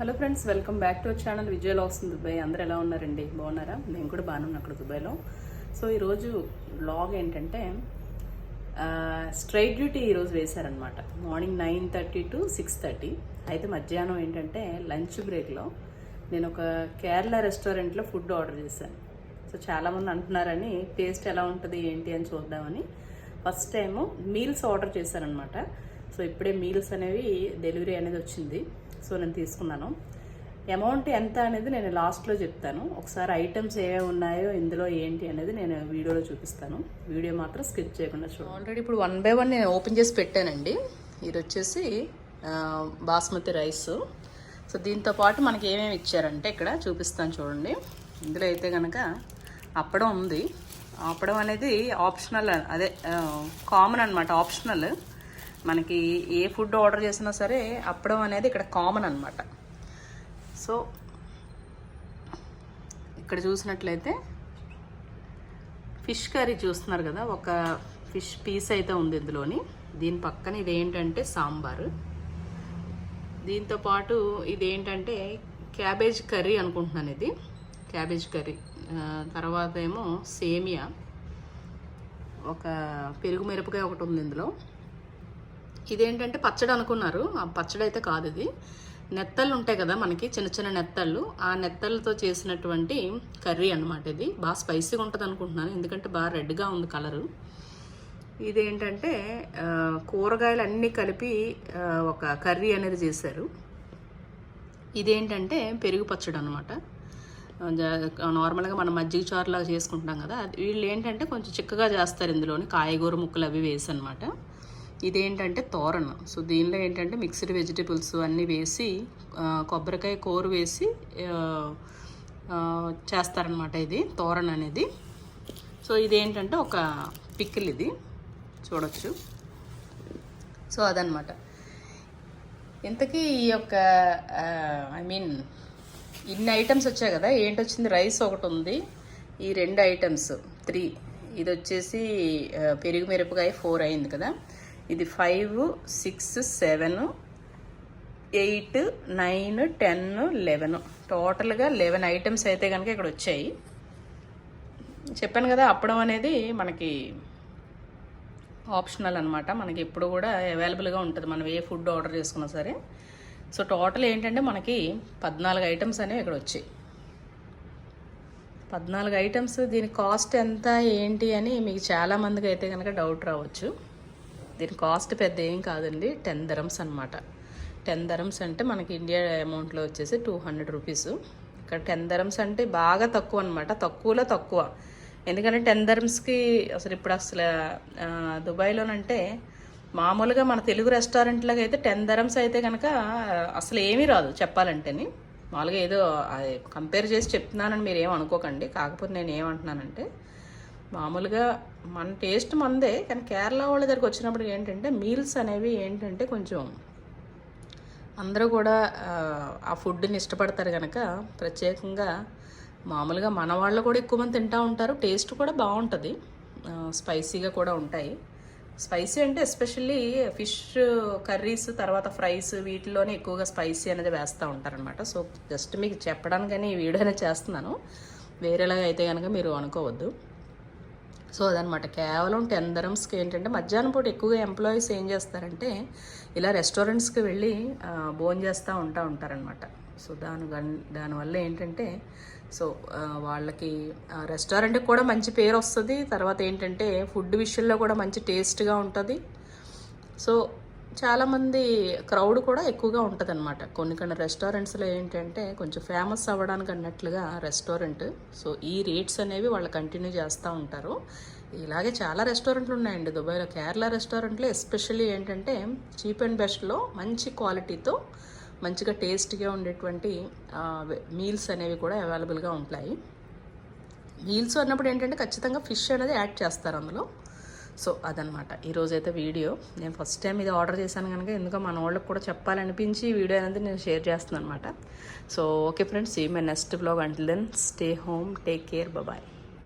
Hello friends welcome back to our channel. Vijay వస్తుంది Dubai. అందరూ ఎలా ఉన్నారండి? బాగున్నారా? నేను కూడా బాగానే ఉన్నా అక్కడ దుబాయ్లో. సో ఈరోజు బ్లాగ్ ఏంటంటే స్ట్రైట్ డ్యూటీ ఈరోజు వేశారనమాట morning nine thirty to six thirty అయితే మధ్యాహ్నం ఏంటంటే లంచ్ బ్రేక్లో నేను ఒక కేరళ రెస్టారెంట్లో ఫుడ్ ఆర్డర్ చేశాను. సో చాలామంది అంటున్నారని టేస్ట్ ఎలా ఉంటుంది ఏంటి అని చూద్దామని. ఫస్ట్ టైము మీల్స్ ఆర్డర్ చేశారనమాట సో ఇప్పుడే మీల్స్ అనేవి డెలివరీ అనేది వచ్చింది. సో నేను తీసుకున్నాను. అమౌంట్ ఎంత అనేది నేను లాస్ట్లో చెప్తాను. ఒకసారి ఐటమ్స్ ఏమేమి ఉన్నాయో ఇందులో ఏంటి అనేది నేను వీడియోలో చూపిస్తాను. వీడియో మాత్రం స్కిప్ చేయకుండా చూడండి. ఆల్రెడీ ఇప్పుడు వన్ బై వన్ నేను ఓపెన్ చేసి పెట్టానండి. ఇది వచ్చేసి బాస్మతి రైస్ సో దీంతో పాటు మనకి ఏమేమి ఇచ్చారంటే ఇక్కడ చూపిస్తాను చూడండి. ఇందులో అయితే కనుక అప్పడం ఉంది. అప్పడం అనేది ఆప్షనల్ అదే కామన్ అనమాట ఆప్షనల్ మనకి ఏ ఫుడ్ ఆర్డర్ చేసినా సరే అప్పడం అనేది ఇక్కడ కామన్ అనమాట సో ఇక్కడ చూసినట్లయితే ఫిష్ కర్రీ చూస్తున్నారు కదా ఒక ఫిష్ పీస్ అయితే ఉంది ఇందులోని. దీని పక్కన ఇది ఏంటంటే సాంబారు. దీంతో పాటు ఇది ఏంటంటే క్యాబేజ్ కర్రీ అనుకుంటున్నాను ఇది. Cabbage curry. తర్వాత ఏమో సేమియా. ఒక పెరుగు మిరపకాయ ఒకటి ఉంది ఇందులో. ఇదేంటంటే పచ్చడి అనుకున్నారు. ఆ పచ్చడి అయితే కాదు ఇది నెత్తళ్ళు ఉంటాయి కదా మనకి చిన్న చిన్న నెత్తళ్ళు. ఆ నెత్తళ్ళతో చేసినటువంటి కర్రీ అనమాట ఇది. బాగా స్పైసీగా ఉంటుంది అనుకుంటున్నాను ఎందుకంటే బాగా రెడ్గా ఉంది కలరు. ఇదేంటంటే కూరగాయలు అన్నీ కలిపి ఒక కర్రీ అనేది చేశారు. ఇదేంటంటే పెరుగు పచ్చడి అనమాట నార్మల్గా మనం మజ్జిగ చారులాగా చేసుకుంటాం కదా వీళ్ళు ఏంటంటే కొంచెం చిక్కగా చేస్తారు ఇందులోని. కాయగూర ముక్కలు అవి వేసి అనమాట ఇదేంటంటే తోరణ. సో దీనిలో ఏంటంటే మిక్స్డ్ వెజిటేబుల్స్ అన్నీ వేసి కొబ్బరికాయ కూర వేసి చేస్తారనమాట ఇది తోరణ అనేది. సో ఇదేంటంటే ఒక పిక్కిల్ ఇది. చూడొచ్చు. సో అదనమాట ఇంతకీ ఈ యొక్క ఐ మీన్ ఇన్ని ఐటమ్స్ వచ్చాయి కదా ఏంటి వచ్చింది రైస్ ఒకటి ఉంది ఈ రెండు ఐటమ్స్ త్రీ. ఇది వచ్చేసి పెరుగు మిరపకాయ ఫోర్ అయింది కదా. ఇది five six seven eight nine ten eleven టోటల్గా లెవెన్ ఐటమ్స్ అయితే కనుక ఇక్కడ వచ్చాయి. చెప్పాను కదా అప్పడం అనేది మనకి ఆప్షనల్ అనమాట మనకి ఎప్పుడు కూడా అవైలబుల్గా ఉంటుంది. మనం ఏ ఫుడ్ ఆర్డర్ చేసుకున్నా సరే. సో టోటల్ ఏంటంటే మనకి పద్నాలుగు ఐటమ్స్ అనేవి ఇక్కడ వచ్చాయి. పద్నాలుగు ఐటమ్స్ దీని కాస్ట్ ఎంత ఏంటి అని మీకు చాలా మందికి అయితే కనుక డౌట్ రావచ్చు. దీని కాస్ట్ పెద్ద ఏం కాదండి టెన్ దరమ్స్ అనమాట టెన్ దరమ్స్ అంటే మనకి ఇండియా అమౌంట్లో వచ్చేసి టూ హండ్రెడ్ రూపీస్. ఇక్కడ టెన్ దరమ్స్ అంటే బాగా తక్కువ అనమాట తక్కువలో తక్కువ. ఎందుకంటే టెన్ దరమ్స్కి అసలు ఇప్పుడు అసలు దుబాయ్లోనంటే మామూలుగా మన తెలుగు రెస్టారెంట్లకు అయితే టెన్ దరమ్స్ అయితే కనుక అసలు ఏమీ రాదు చెప్పాలంటేని. మామూలుగా ఏదో కంపేర్ చేసి చెప్తున్నానని మీరు ఏం అనుకోకండి. కాకపోతే నేను ఏమంటున్నానంటే మామూలుగా మన టేస్ట్ మందే కానీ కేరళ వాళ్ళ దగ్గరికి వచ్చినప్పుడు ఏంటంటే మీల్స్ అనేవి ఏంటంటే కొంచెం అందరూ కూడా ఆ, ఫుడ్ని ఇష్టపడతారు కనుక ప్రత్యేకంగా మామూలుగా మన వాళ్ళు కూడా ఎక్కువ మంది తింటూ ఉంటారు టేస్ట్ కూడా బాగుంటుంది. స్పైసీగా కూడా ఉంటాయి. స్పైసీ అంటే ఎస్పెషల్లీ ఫిష్ కర్రీస్ తర్వాత ఫ్రైస్ వీటిలోనే ఎక్కువగా స్పైసీ అనేది వేస్తూ ఉంటారనమాట సో జస్ట్ మీకు చెప్పడానికని ఈ వీడియోనే చేస్తున్నాను. వేరేలాగా అయితే కనుక మీరు అనుకోవద్దు. సో అదనమాట. కేవలం టెన్ దరమ్స్కి ఏంటంటే మధ్యాహ్నం పూట ఎక్కువగా ఎంప్లాయీస్ ఏం చేస్తారంటే ఇలా రెస్టారెంట్స్కి వెళ్ళి భోజనం చేస్తూ ఉంటా ఉంటారనమాట. సో దాని దానివల్ల ఏంటంటే సో వాళ్ళకి రెస్టారెంట్కి కూడా మంచి పేరు వస్తుంది. తర్వాత ఏంటంటే ఫుడ్ విషయంలో కూడా మంచి టేస్ట్గా ఉంటుంది. సో చాలామంది క్రౌడ్ కూడా ఎక్కువగా ఉంటుంది అనమాట కొన్ని కొన్ని రెస్టారెంట్స్లో ఏంటంటే కొంచెం ఫేమస్ అవ్వడానికి అన్నట్లుగా రెస్టారెంట్. సో ఈ రేట్స్ అనేవి వాళ్ళు కంటిన్యూ చేస్తూ ఉంటారు. ఇలాగే చాలా రెస్టారెంట్లు ఉన్నాయండి. దుబాయ్లో కేరళ రెస్టారెంట్లో ఎస్పెషల్లీ ఏంటంటే చీప్ అండ్ బెస్ట్లో మంచి క్వాలిటీతో మంచిగా టేస్ట్గా ఉండేటువంటి మీల్స్ అనేవి కూడా అవైలబుల్గా ఉంటాయి. మీల్స్ అన్నప్పుడు ఏంటంటే ఖచ్చితంగా ఫిష్ అనేది యాడ్ చేస్తారు అందులో. సో అదనమాట ఈరోజైతే వీడియో. నేను ఫస్ట్ టైం ఇది ఆర్డర్ చేశాను కనుక ఎందుకో మన వాళ్ళకి కూడా చెప్పాలనిపించి వీడియో అనేది నేను షేర్ చేస్తున్నాను అనమాట సో ఓకే ఫ్రెండ్స్ ఈ my next blog until then stay home take care bye